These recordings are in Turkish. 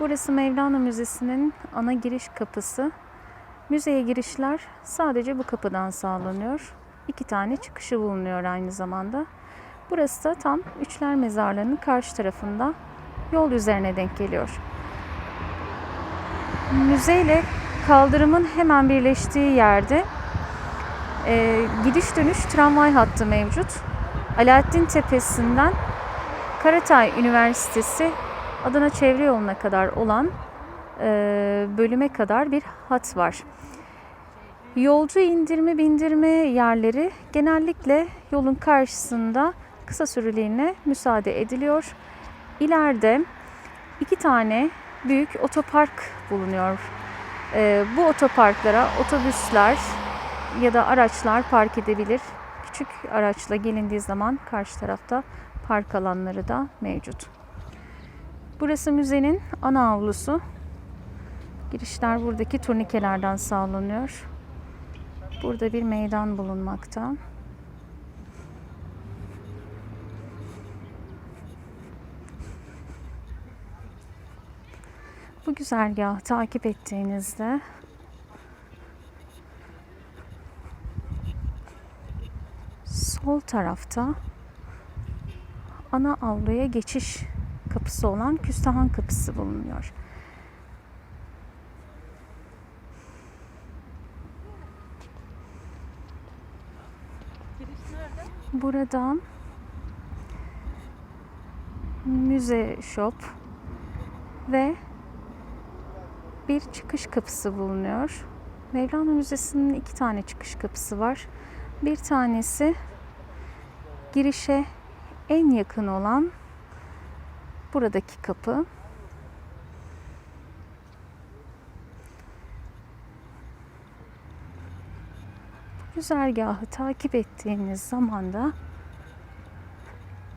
Burası Mevlana Müzesi'nin ana giriş kapısı. Müzeye girişler sadece bu kapıdan sağlanıyor. İki tane çıkışı bulunuyor aynı zamanda. Burası da tam Üçler Mezarlığı'nın karşı tarafında yol üzerine denk geliyor. Müzeyle kaldırımın hemen birleştiği yerde e, gidiş dönüş tramvay hattı mevcut. Alaaddin Tepesi'nden Karatay Üniversitesi Adana Çevre Yolu'na kadar olan e, bölüme kadar bir hat var. Yolcu indirme bindirme yerleri genellikle yolun karşısında kısa süreliğine müsaade ediliyor. İleride iki tane büyük otopark bulunuyor. E, bu otoparklara otobüsler ya da araçlar park edebilir. Küçük araçla gelindiği zaman karşı tarafta park alanları da mevcut. Burası müzenin ana avlusu. Girişler buradaki turnikelerden sağlanıyor. Burada bir meydan bulunmakta. Bu güzergahı takip ettiğinizde sol tarafta ana avluya geçiş kapısı olan Küstahan Kapısı bulunuyor. Buradan müze shop ve bir çıkış kapısı bulunuyor. Mevlana Müzesi'nin iki tane çıkış kapısı var. Bir tanesi girişe en yakın olan buradaki kapı. Güzergahı takip ettiğiniz zaman da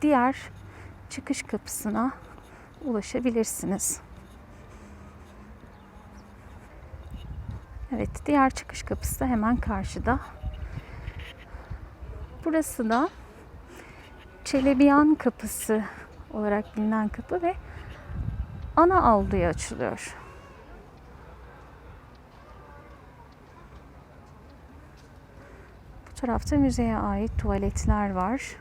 diğer çıkış kapısına ulaşabilirsiniz. Evet, diğer çıkış kapısı da hemen karşıda. Burası da Çelebiyan Kapısı olarak bilinen kapı ve ana avluya açılıyor. Bu tarafta müzeye ait tuvaletler var.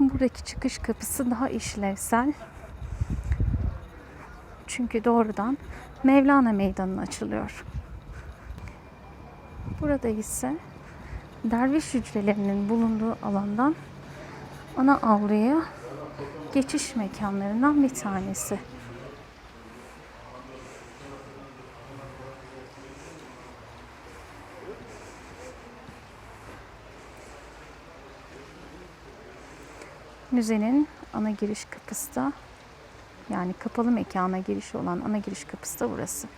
Buradaki çıkış kapısı daha işlevsel. Çünkü doğrudan Mevlana Meydanı'na açılıyor. Burada ise derviş hücrelerinin bulunduğu alandan ana avluya geçiş mekanlarından bir tanesi. Müzenin ana giriş kapısı da yani kapalı mekana giriş olan ana giriş kapısı da burası.